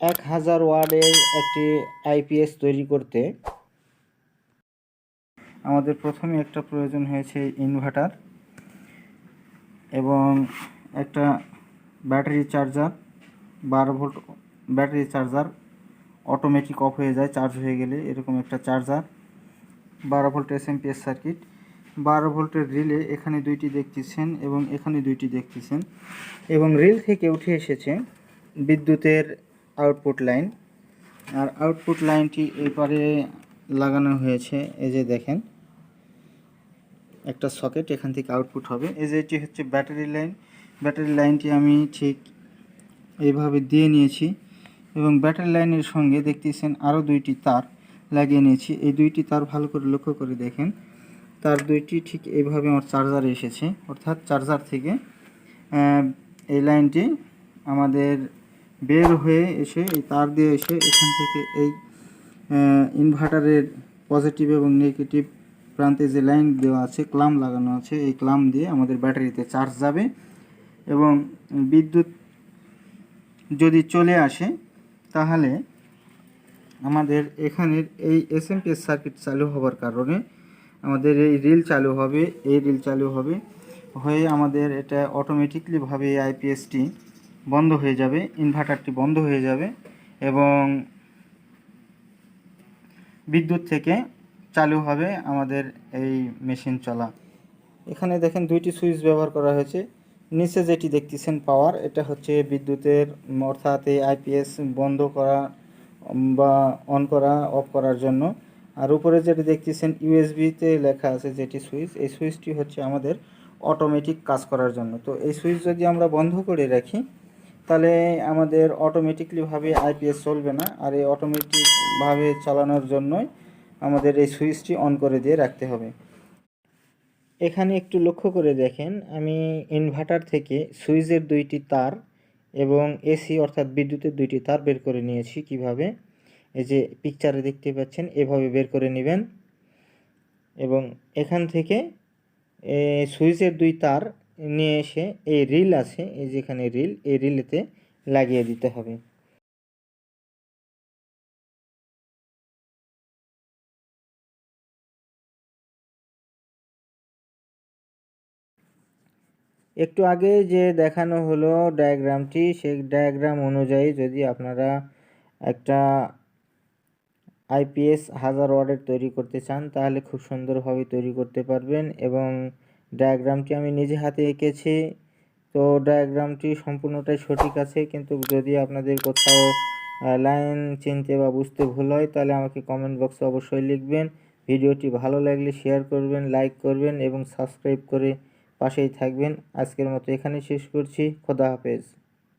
এক হাজার ওয়ার্ডের একটি আইপিএস তৈরি করতে। আমাদের প্রথমে একটা প্রয়োজন হয়েছে ইনভার্টার এবং একটা ব্যাটারি চার্জার, বারো volt battery charger automatic off হয়ে যায় চার্জ হয়ে গেলে এরকম একটা চার্জার, বারো ভোল্ট এসএমপিএস সার্কিট বারো ভোল্টের রিলে এখানে দুইটি দেখতেছেন এবং এখানে দুইটি দেখতেছেন এবং রিল থেকে উঠে এসেছে বিদ্যুতের আউটপুট লাইন আর আউটপুট লাইনটি এপারে লাগানো হয়েছে, এই যে দেখেন। একটা সকেট এখান থেকে আউটপুট হবে। এই যে এটি হচ্ছে ব্যাটারি লাইন ব্যাটারি লাইনটি আমি ঠিক এইভাবে দিয়ে নিয়েছি। এবং ব্যাটারি লাইনের সঙ্গে দেখতেছেন আরও দুইটি তার লাগিয়ে নিয়েছি। এই দুইটি তার ভালো করে লক্ষ্য করে দেখেন। তার দুইটি ঠিক এইভাবে আমার চার্জারে এসেছে। অর্থাৎ চার্জার থেকে এই লাইনটি আমাদের বের হয়ে এসে, এই তার দিয়ে এসে এখান থেকে এই ইনভার্টারের পজিটিভ এবং নেগেটিভ প্রান্তে যে লাইন দেওয়া আছে ক্লাম লাগানো আছে, এই ক্লাম দিয়ে আমাদের ব্যাটারিতে চার্জ যাবে এবং বিদ্যুৎ যদি চলে আসে, তাহলে আমাদের এখানের এই এসএমপিএস সার্কিট চালু হওয়ার কারণে আমাদের এই রিল চালু হবে, এই রিল চালু হবে। হয়ে আমাদের এটা অটোমেটিকলিভাবে আইপিএসটি বন্ধ হয়ে যাবে ইনভার্টারটি বন্ধ হয়ে যাবে এবং বিদ্যুৎ থেকে চালু হবে আমাদের এই মেশিন চলা। এখানে দেখেন দুইটি সুইচ ব্যবহার করা হয়েছে। নিচে যেটি দেখতেছেন পাওয়ার এটা হচ্ছে বিদ্যুতের, অর্থাৎ আইপিএস বন্ধ করা বা অন করা অফ করার জন্য। আর উপরে যেটি দেখতেছেন ইউএসবিতে লেখা আছে যেটি সুইচ এই সুইচটি হচ্ছে আমাদের অটোমেটিক কাজ করার জন্য। তো এই সুইচ যদি আমরা বন্ধ করে রাখি তাহলে আমাদের অটোমেটিকলিভাবে আইপিএস চলবে না। আর এই অটোমেটিকভাবে চালানোর জন্যই আমাদের এই সুইচটি অন করে দিয়ে রাখতে হবে। এখানে একটু লক্ষ্য করে দেখেন, আমি ইনভার্টার থেকে সুইচের দুইটি তার এবং এসি অর্থাৎ বিদ্যুতের দুইটি তার বের করে নিয়েছি কীভাবে। এই যে পিকচারে দেখতে পাচ্ছেন, এভাবে বের করে নেবেন। এবং এখান থেকে সুইচের দুই তার নিয়ে এসে এই রিল আছে, এই যেখানে রিল, এই রিলেতে লাগিয়ে দিতে হবে। একটু আগে যে দেখানো হলো ডায়াগ্রামটি সেই ডায়াগ্রাম অনুযায়ী যদি আপনারা একটা আইপিএস হাজার ওয়ার্ডের তৈরি করতে চান, তাহলে খুব সুন্দরভাবে তৈরি করতে পারবেন এবং ডায়াগ্রামটি আমি নিজে হাতে এঁকেছি। তো ডায়াগ্রামটি সম্পূর্ণটাই সঠিক আছে, কিন্তু যদি আপনাদের কোথাও লাইন চিনতে বা বুঝতে ভুল হয়, তাহলে আমাকে কমেন্ট বক্সে অবশ্যই লিখবেন। ভিডিওটি ভালো লাগলে শেয়ার করবেন লাইক করবেন এবং সাবস্ক্রাইব করে পাশেই থাকবেন। আজকের মতো এখানেই শেষ করছি। খোদা হাফেজ।